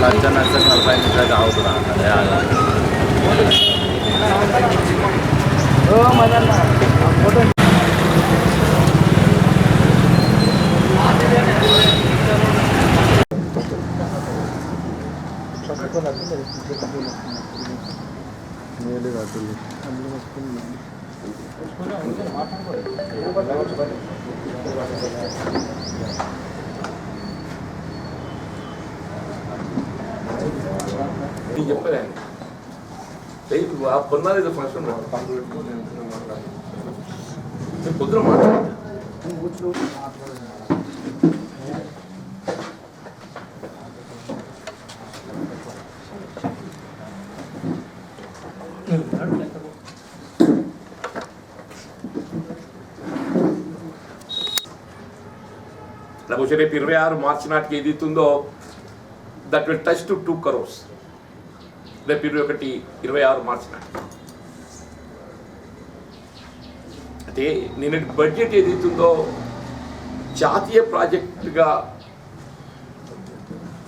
లక్ష లక్ష నలభై నిమిషాలు అవుతున్నా అదే ఆగాలి. నేను చెప్పాను రేపు ఆ పొన్నాలు ఏదో ఫంక్షన్ పొద్దున మాట్లాడు లేకపోతే రేపు ఇరవై ఆరు మార్చి నాటికి ఏది ఇస్తుందో that will touch to two crores రేపు ఇరవై ఒకటి ఇరవై ఆరు మార్చి నాటికి అంటే నిన్నటి బడ్జెట్ ఏదైతుందో జాతీయ ప్రాజెక్టుగా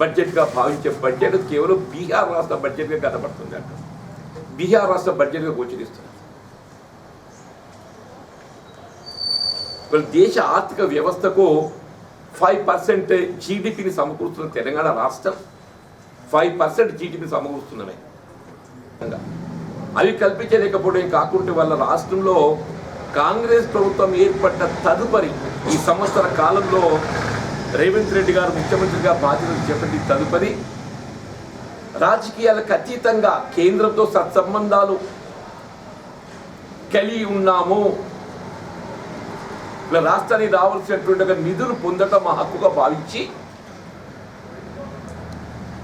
బడ్జెట్గా భావించే బడ్జెట్ కేవలం బీహార్ రాష్ట్ర బడ్జెట్గా కనబడుతుంది అంట. బీహార్ రాష్ట్ర బడ్జెట్గా గోచరిస్తుంది. దేశ ఆర్థిక వ్యవస్థకు ఫైవ్ పర్సెంట్ జీడిపిని సమకూర్చుతున్న తెలంగాణ రాష్ట్రం ఫైవ్ పర్సెంట్ జీడిపి సమకూరుస్తున్నవే అవి కల్పించలేకపోవడం కాకుండా వాళ్ళ రాష్ట్రంలో కాంగ్రెస్ ప్రభుత్వం ఏర్పడ్డ తదుపరి ఈ సంవత్సర కాలంలో రేవంత్ రెడ్డి గారు ముఖ్యమంత్రిగా బాధ్యతలు చేపట్టి తదుపరి రాజకీయాలకు అతీతంగా కేంద్రంతో సత్సంబంధాలు కలిగి ఉన్నాము. ఇలా రాష్ట్రానికి రావాల్సినటువంటి ఒక నిధులు పొందటం మా హక్కుగా భావించి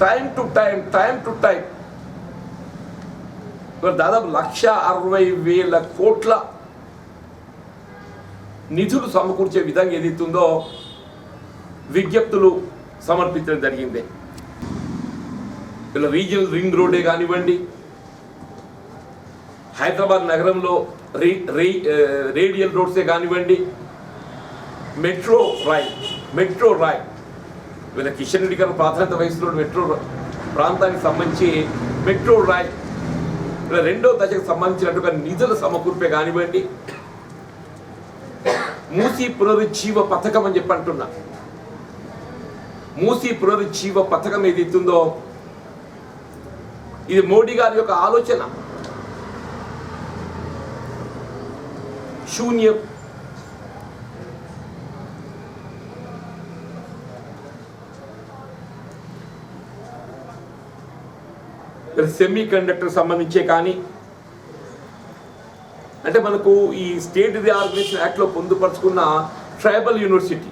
time to time time to time. దాదాపు లక్ష అరవై వేల కోట్ల నిధులు సమకూర్చే విధంగా ఏదైతుందో విజ్ఞప్తులు సమర్పించడం జరిగింది. ఇలా రీజనల్ రింగ్ రోడ్డే కానివ్వండి హైదరాబాద్ నగరంలో రే రే- రేడియల్ రోడ్సే కానివ్వండి మెట్రో రైల్ మెట్రో రైల్ వీళ్ళ కిషన్ రెడ్డి గారు ప్రాధాన్యత వహిస్తున్న మెట్రో ప్రాంతానికి సంబంధించి మెట్రో రాయ్ ఇలా రెండో దశకు సంబంధించినట్టుగా నిధుల సమకూర్పే కానివ్వండి. మూసీ పునరుజ్జీవ పథకం అని చెప్పి అంటున్నా. మూసీ పునరుజ్జీవ పథకం ఏది ఇస్తుందో ఇది మోడీ గారి యొక్క ఆలోచన. శూన్య సెమీ కండక్టర్ సంబంధించే కానీ అంటే మనకు ఈ స్టేట్ రిఆర్గనైజేషన్ యాక్ట్లో పొందుపరుచుకున్న tribal university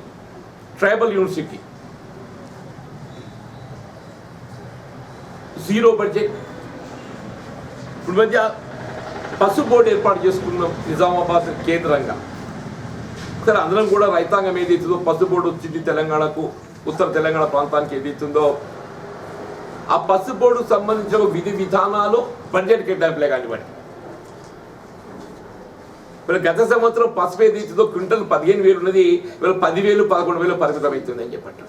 tribal university zero budget ఇప్పుడు మధ్య పసు బోర్డు ఏర్పాటు చేసుకున్నాం నిజామాబాద్ కేంద్రంగా. సరే అందరం కూడా రైతాంగం ఏదైతుందో పసు బోర్డు వచ్చింది తెలంగాణకు ఉత్తర తెలంగాణ ప్రాంతానికి ఏదైతుందో ఆ పసు బోర్డు సంబంధించిన విధి విధానాలు బడ్జెట్ కేటాయింపులే కానివ్వండి. ఇప్పుడు గత సంవత్సరం పసుపు ఏదైతుందో క్వింటల్ పదిహేను వేలు ఉన్నది ఇవాళ పదివేలు పదకొండు వేలు పరిమితం అవుతుంది అని చెప్పట్టు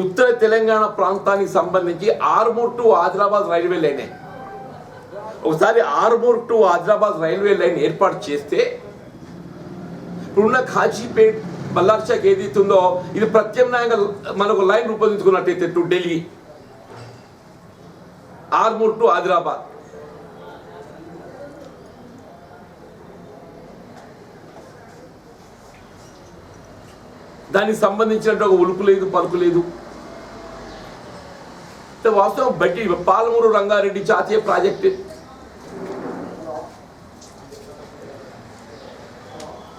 ఉత్తర తెలంగాణ ప్రాంతానికి సంబంధించి Armoor to Adilabad railway line. ఒకసారి Armoor to Adilabad railway line ఏర్పాటు చేస్తే ఇప్పుడున్న ఖాజీపేట్ బల్లార్షాక్ ఏదైతుందో ఇది ప్రత్యామ్నాయంగా మనకు లైన్ రూపొందించుకున్నట్టయితే టు ఢిల్లీ. ఆర్మూర్ టు ఆదిలాబాద్. దానికి సంబంధించినట్టు ఒక ఉలుపు లేదు పలుకు లేదు. వాస్తవం బట్టి పాలమూరు రంగారెడ్డి జాతీయ ప్రాజెక్టు.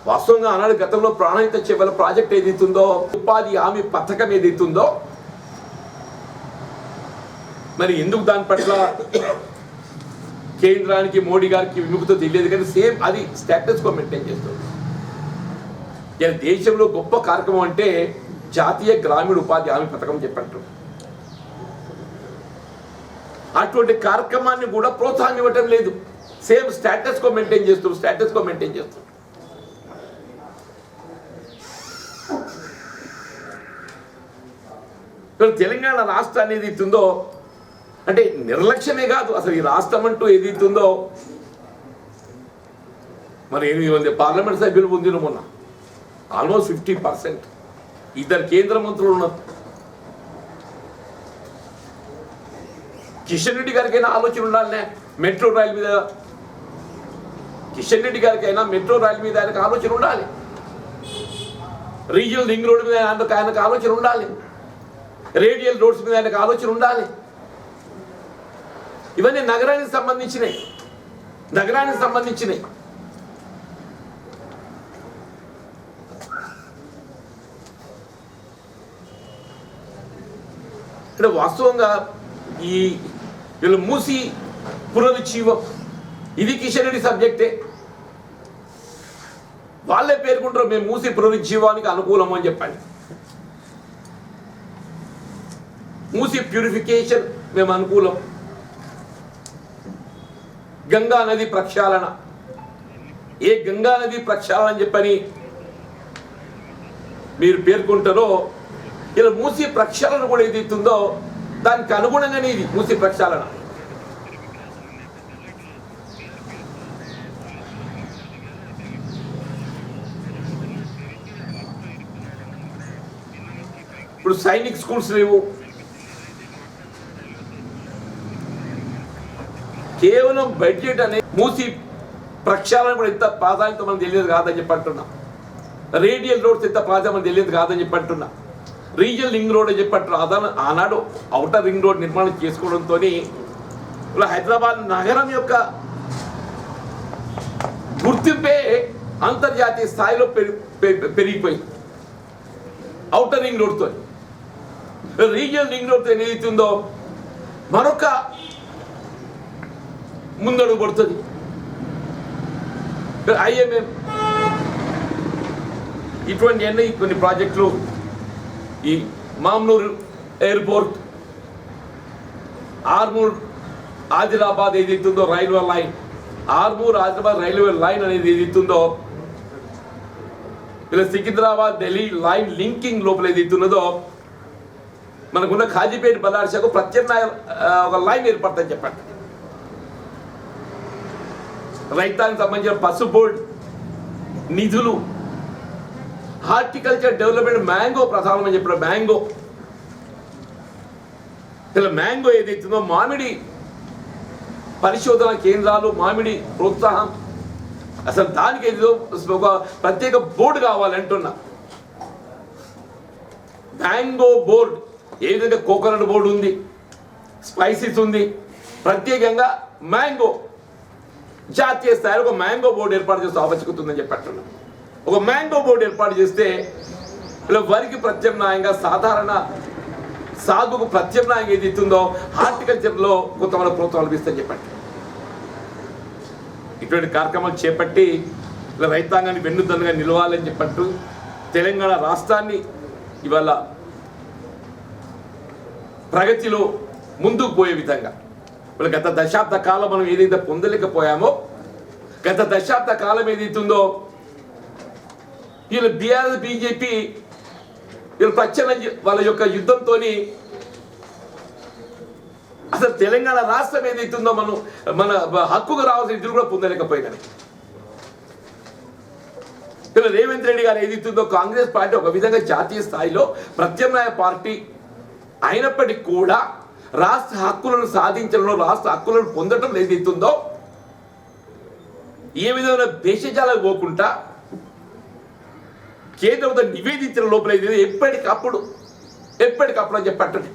వాస్తవంగా ఆనాడు గతంలో ప్రాణహిత చెవల ప్రాజెక్ట్ ఏదైతుందో ఉపాధి హామీ పథకం ఏదైతుందో మరి ఎందుకు దాని పట్ల కేంద్రానికి మోడీ గారికి విముఖత తెలియదు కానీ సేమ్ అది స్టేటస్ కో మెయింటైన్ చేస్తుంది. దేశంలో గొప్ప కార్యక్రమం అంటే జాతీయ గ్రామీణ ఉపాధి హామీ పథకం చెప్పంటారు. అటువంటి కార్యక్రమాన్ని కూడా ప్రోత్సాహం ఇవ్వటం లేదు. సేమ్ స్టేటస్ కో మెయింటైన్ చేస్తారు స్టేటస్ కో మెయింటైన్ చేస్తారు ఇక్కడ తెలంగాణ రాష్ట్రం అనేది ఇస్తుందో అంటే నిర్లక్ష్యమే కాదు. అసలు ఈ రాష్ట్రం అంటూ ఏది ఇస్తుందో మరి ఎనిమిది మంది పార్లమెంట్ సభ్యులు పొందిన మొన్న. Almost fifty percent. ఇద్దరు కేంద్ర మంత్రులు ఉన్నారు. కిషన్ రెడ్డి గారికైనా ఆలోచన ఉండాలనే మెట్రో రైల్ మీద. కిషన్ రెడ్డి గారికైనా మెట్రో రైల్ మీద ఆయనకు ఆలోచన ఉండాలి. రీజనల్ రింగ్ రోడ్ మీద ఆయనకు ఆయనకు ఆలోచన ఉండాలి. రేడియల్ రోడ్స్ మీద ఆయనకు ఆలోచన ఉండాలి. ఇవన్నీ నగరానికి సంబంధించినవి నగరానికి సంబంధించినవి అంటే వాస్తవంగా ఈ వీళ్ళు మూసి పునరుజ్జీవం. ఇది కిషన్ రెడ్డి సబ్జెక్టే. వాళ్ళే పేర్కొంటారు మేము మూసి పునరుజ్జీవానికి అనుకూలము అని చెప్పండి. మూసి ప్యూరిఫికేషన్ మేము అనుకూలం. గంగా నది ప్రక్షాళన. ఏ గంగా నది ప్రక్షాళన చెప్పని మీరు పేర్కొంటారో ఇలా మూసి ప్రక్షాళన కూడా ఏది ఇస్తుందో దానికి అనుగుణంగానే ఇది మూసి ప్రక్షాళన. ఇప్పుడు సైనిక్ స్కూల్స్ లేవు. కేవలం బడ్జెట్ అనే మూసి ప్రక్షాళన కూడా ఎంత ప్రాధాన్యత మనకు తెలియదు కాదని చెప్పంటున్నా రేడియల్ రోడ్స్ ఎంత ప్రాధాన్యత మనకు తెలియదు కాదని చెప్పంటున్నా రీజనల్ రీజియల్ రింగ్ రోడ్ అని చెప్పట్టు అంటున్నా. ఆనాడు అవుటర్ రింగ్ రోడ్ నిర్మాణం చేసుకోవడంతో హైదరాబాద్ నగరం యొక్క గుర్తింపే అంతర్జాతీయ స్థాయిలో పె- పెరిగిపోయింది. అవుటర్ రింగ్ రోడ్తో రీజనల్ రింగ్ రోడ్తో ఏదైతుందో మరొక ముందడుగు పడుతుంది. ఐఎంఏ ఇటువంటి అన్ని కొన్ని ప్రాజెక్టులు ఈ మామ్నూరు ఎయిర్పోర్ట్ ఆర్మూర్ ఆదిలాబాద్ ఏదైతుందో railway line Armoor Adilabad railway line అనేది ఏదైతుందో ఇలా సికింద్రాబాద్ ఢిల్లీ లైన్ లింకింగ్ లోపల ఏదైతున్నదో మనకున్న ఖాజీపేట బల్లార్షకు ప్రత్యామ్నాయ ఒక లైన్ ఏర్పడుతుందని చెప్పండి. రైతానికి సంబంధించిన పసు బోర్డ్ నిధులు. హార్టికల్చర్ డెవలప్మెంట్ మ్యాంగో ప్రధానమని చెప్పిన మ్యాంగో. ఇలా మ్యాంగో ఏదైతుందో మామిడి పరిశోధన కేంద్రాలు మామిడి ప్రోత్సాహం. అసలు దానికి ఏదో ఒక ప్రత్యేక బోర్డు కావాలంటున్నా మ్యాంగో బోర్డ్ ఏ విధంగా కోకోనట్ బోర్డు ఉంది స్పైసీస్ ఉంది ప్రత్యేకంగా మ్యాంగో. జాతీయ స్థాయిలో ఒక మ్యాంగో బోర్డు ఏర్పాటు చేస్తే ఆవశ్యకత ఉందని చెప్పట్టున్నా ఒక మ్యాంగో బోర్డు ఏర్పాటు చేస్తే ఇలా వరికి ప్రత్యామ్నాయంగా సాధారణ సాగుకు ప్రత్యామ్నాయంగా ఏది ఇస్తుందో హార్టికల్చర్లో కొంతమంది ప్రోత్సాహం లభిస్తుందని చెప్పండి ఇటువంటి కార్యక్రమాలు చేపట్టి ఇలా రైతాంగాన్ని వెన్నుదన్నుగా నిలవాలని చెప్పట్టు తెలంగాణ రాష్ట్రాన్ని ఇవాళ ప్రగతిలో ముందుకు పోయే విధంగా ఇప్పుడు గత దశాబ్ద కాలం మనం ఏదైతే పొందలేకపోయామో గత దశాబ్ద కాలం ఏదైతుందో వీళ్ళు బీఆర్ఎస్ బీజేపీ వీళ్ళు ప్రత్యన వాళ్ళ యొక్క యుద్ధంతో అసలు తెలంగాణ రాష్ట్రం ఏదైతుందో మనం మన హక్కుగా రావాల్సిన నిధులు కూడా పొందలేకపోయినాయి ఇలా రేవంత్ రెడ్డి గారు ఏదైతుందో కాంగ్రెస్ పార్టీ ఒక విధంగా జాతీయ స్థాయిలో ప్రత్యామ్నాయ పార్టీ అయినప్పటికీ కూడా రాష్ట్ర హక్కులను సాధించడంలో రాష్ట్ర హక్కులను పొందడం ఏదైతుందో ఏ విధమైన భేషజాలకు పోకుండా కేంద్రంతో నివేదించిన లోపల ఏదైతే ఎప్పటికప్పుడు ఎప్పటికప్పుడు అని చెప్పట్టండి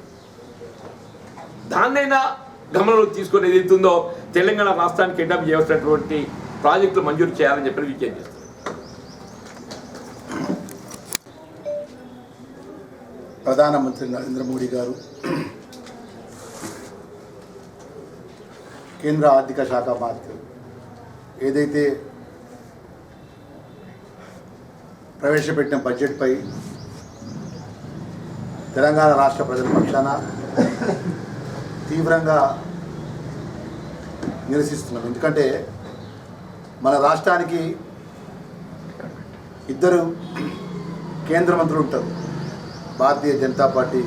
దాన్నైనా గమనంలో తీసుకొని ఏదైతుందో తెలంగాణ రాష్ట్రానికి ఎడ్డం చేయవలసినటువంటి ప్రాజెక్టులు మంజూరు చేయాలని చెప్పి విజ్ఞప్తి ప్రధానమంత్రి నరేంద్ర మోడీ గారు కేంద్ర ఆర్థిక శాఖ మంత్రి ఏదైతే ప్రవేశపెట్టిన బడ్జెట్పై తెలంగాణ రాష్ట్ర ప్రజల పక్షాన తీవ్రంగా నిరసిస్తున్నాం. ఎందుకంటే మన రాష్ట్రానికి ఇద్దరు కేంద్ర మంత్రులు ఉంటారు. భారతీయ జనతా పార్టీ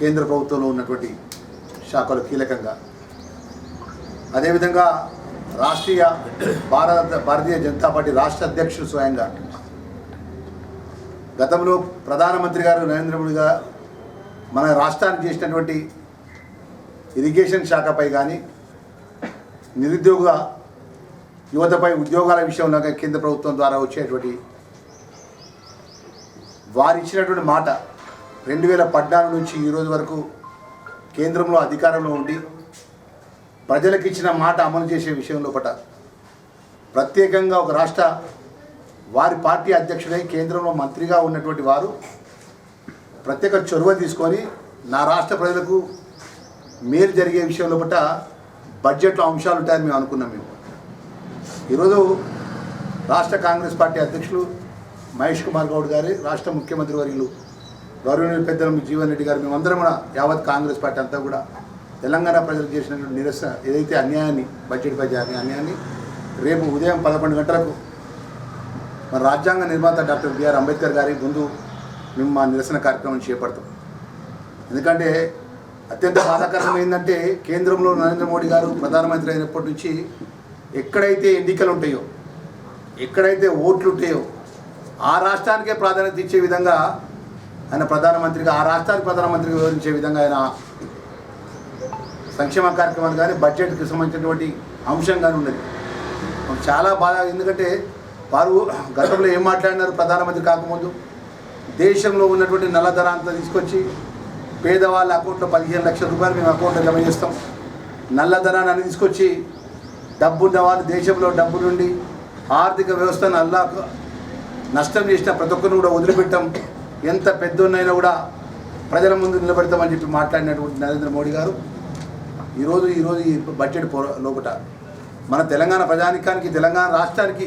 కేంద్ర ప్రభుత్వంలో ఉన్నటువంటి శాఖలు కీలకంగా. అదేవిధంగా రాష్ట్రీయ భారత భారతీయ జనతా పార్టీ రాష్ట్ర అధ్యక్షుడు స్వయంగా గతంలో ప్రధానమంత్రి గారు నరేంద్ర మోడీ గారు మన రాష్ట్రానికి చేసినటువంటి ఇరిగేషన్ శాఖపై కానీ నిరుద్యోగ యువతపై ఉద్యోగాల విషయంలో కానీ కేంద్ర ప్రభుత్వం ద్వారా వచ్చేటువంటి వారు ఇచ్చినటువంటి మాట రెండు వేల పద్నాలుగు నుంచి ఈరోజు వరకు కేంద్రంలో అధికారంలో ఉండి ప్రజలకు ఇచ్చిన మాట అమలు చేసే విషయంలో పట ప్రత్యేకంగా ఒక రాష్ట్ర వారి పార్టీ అధ్యక్షుడై కేంద్రంలో మంత్రిగా ఉన్నటువంటి వారు ప్రత్యేక చొరవ తీసుకొని నా రాష్ట్ర ప్రజలకు మేలు జరిగే విషయంలో పట్ల బడ్జెట్లో అంశాలు ఉంటాయని మేము అనుకున్నాం మేము. ఈరోజు రాష్ట్ర కాంగ్రెస్ పార్టీ అధ్యక్షులు మహేష్ కుమార్ గౌడ్ గారి రాష్ట్ర ముఖ్యమంత్రి వర్యులు గౌరవనీయులు పెద్దలు జీవన్ రెడ్డి గారు మేమందరం కూడా యావత్ కాంగ్రెస్ పార్టీ అంతా కూడా తెలంగాణ ప్రజలు చేసినటువంటి నిరసన ఏదైతే అన్యాయాన్ని బడ్జెట్పై జరిగిన అన్యాయాన్ని రేపు ఉదయం పదకొండు గంటలకు మన రాజ్యాంగ నిర్మాత డాక్టర్ బిఆర్ అంబేద్కర్ గారి ముందు మేము మా నిరసన కార్యక్రమం చేపడతాం. ఎందుకంటే అత్యంత బాధాకరం ఏంటంటే కేంద్రంలో నరేంద్ర మోడీ గారు ప్రధానమంత్రి అయినప్పటి నుంచి ఎక్కడైతే ఎన్నికలు ఉంటాయో ఎక్కడైతే ఓట్లు ఉంటాయో ఆ రాష్ట్రానికే ప్రాధాన్యత ఇచ్చే విధంగా ఆయన ప్రధానమంత్రిగా ఆ రాష్ట్రానికి ప్రధానమంత్రిగా వివరించే విధంగా ఆయన సంక్షేమ కార్యక్రమాలు కానీ బడ్జెట్కి సంబంధించినటువంటి అంశం కానీ ఉన్నది. చాలా బాధ ఎందుకంటే వారు గతంలో ఏం మాట్లాడినారు ప్రధానమంత్రి కాకముందు? దేశంలో ఉన్నటువంటి నల్లధర అంతా తీసుకొచ్చి పేదవాళ్ళ అకౌంట్లో పదిహేను లక్షల రూపాయలు మేము అకౌంట్లో జమ చేస్తాం. నల్లధనాన్ని అని తీసుకొచ్చి డబ్బున్న వాళ్ళు దేశంలో డబ్బు నుండి ఆర్థిక వ్యవస్థను అల్లా నష్టం చేసిన ప్రతి ఒక్కరిని కూడా వదిలిపెట్టాం. ఎంత పెద్దోన్నైనా కూడా ప్రజల ముందు నిలబెడతామని చెప్పి మాట్లాడినటువంటి నరేంద్ర మోడీ గారు ఈరోజు ఈరోజు ఈ బడ్జెట్ లోపట మన తెలంగాణ ప్రజానికానికి తెలంగాణ రాష్ట్రానికి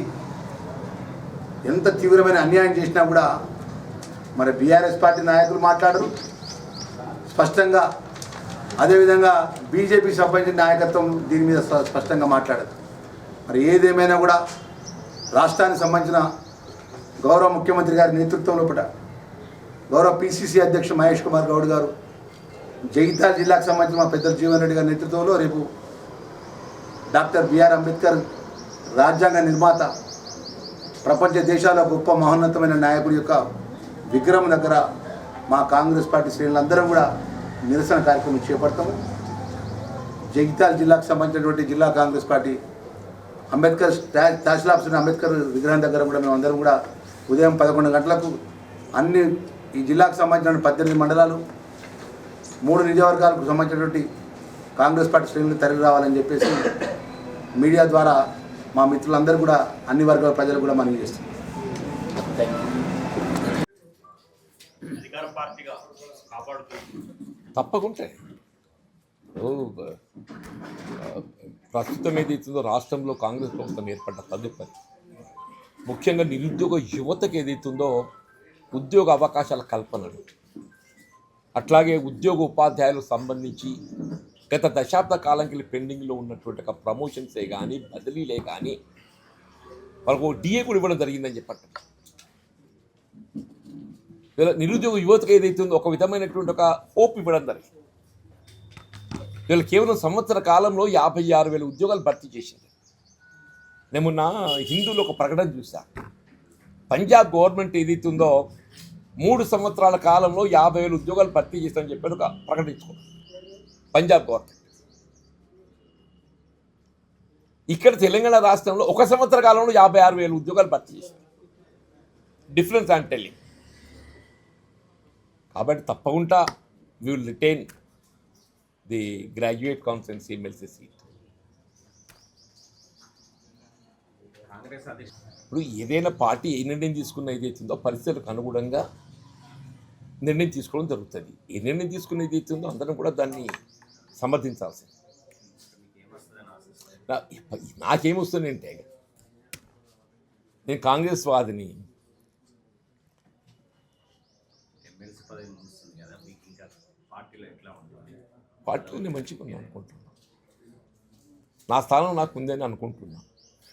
ఎంత తీవ్రమైన అన్యాయం చేసినా కూడా మరి బీఆర్ఎస్ పార్టీ నాయకులు మాట్లాడరు. స్పష్టంగా అదేవిధంగా బీజేపీ సంబంధించిన నాయకత్వం దీని మీద స్పష్టంగా మాట్లాడదు. మరి ఏదేమైనా కూడా రాష్ట్రానికి సంబంధించిన గౌరవ ముఖ్యమంత్రి గారి నేతృత్వం లోపల గౌరవ పిసిసి అధ్యక్షుడు మహేష్ కుమార్ గౌడ్ గారు జగిత్యాల జిల్లాకు సంబంధించిన మా పెద్దలు జీవన్ రెడ్డి గారి నేతృత్వంలో రేపు డాక్టర్ బిఆర్ అంబేద్కర్ రాజ్యాంగ నిర్మాత ప్రపంచ దేశాల గొప్ప మహోన్నతమైన నాయకుడి యొక్క విగ్రహం దగ్గర మా కాంగ్రెస్ పార్టీ శ్రేణులందరం కూడా నిరసన కార్యక్రమం చేపడతాము. జగిత్యాల జిల్లాకు సంబంధించినటువంటి జిల్లా కాంగ్రెస్ పార్టీ అంబేద్కర్ తహసీల్ ఆఫీసర్ అంబేద్కర్ విగ్రహం దగ్గర కూడా మేము అందరం కూడా ఉదయం పదకొండు గంటలకు అన్ని ఈ జిల్లాకు సంబంధించిన పద్దెనిమిది మండలాలు మూడు నియోజకవర్గాలకు సంబంధించినటువంటి కాంగ్రెస్ పార్టీ శ్రేణులు తరలి రావాలని చెప్పేసి మీడియా ద్వారా మా మిత్రులందరూ కూడా అన్ని వర్గాల ప్రజలు కూడా మనవి చేస్తున్నారు. తప్పకుంటే. ప్రస్తుతం ఏదైతుందో రాష్ట్రంలో కాంగ్రెస్ ప్రభుత్వం ఏర్పడ్డ తదుపరి ముఖ్యంగా నిరుద్యోగ యువతకు ఏదైతుందో ఉద్యోగ అవకాశాల కల్పనలు. అట్లాగే ఉద్యోగ ఉపాధ్యాయులకు సంబంధించి గత దశాబ్ద కాలంకి పెండింగ్లో ఉన్నటువంటి ఒక ప్రమోషన్సే కానీ బదిలీలే కానీ వాళ్ళకు డిఏ కూడా ఇవ్వడం జరిగిందని చెప్పట్టు వీళ్ళ నిరుద్యోగ యువతకు ఏదైతే ఉందో ఒక విధమైనటువంటి ఒక హోప్ ఇవ్వడం జరిగింది. వీళ్ళు కేవలం సంవత్సర కాలంలో యాభై ఆరు వేల ఉద్యోగాలు భర్తీ చేసింది నేను మొన్న హిందువులు ఒక ప్రకటన చూశాను పంజాబ్ గవర్నమెంట్ ఏదైతే ఉందో మూడు సంవత్సరాల కాలంలో యాభై వేల ఉద్యోగాలు భర్తీ చేస్తామని చెప్పి ఒక ప్రకటన పంజాబ్ గవర్నమెంట్. ఇక్కడ తెలంగాణ రాష్ట్రంలో ఒక సంవత్సర కాలంలో యాభై ఆరు వేల ఉద్యోగాలు భర్తీ చేశారు. Difference and telling. కాబట్టి తప్పకుండా we will retain the graduate conference MLC seat Congress అధ్యక్ష ఇప్పుడు ఏదైనా పార్టీ ఏ నిర్ణయం తీసుకున్న ఏదైతుందో పరిస్థితులకు అనుగుణంగా నిర్ణయం తీసుకోవడం జరుగుతుంది. ఏ నిర్ణయం తీసుకున్న ఏదైతుందో అందరం కూడా దాన్ని సమర్థించాల్సింది. నా- నాకేమొస్తుంది అంటే నేను కాంగ్రెస్ వాదిని పార్టీలో మంచిగా అనుకుంటున్నాను నా స్థానం నాకు ఉందని అనుకుంటున్నాను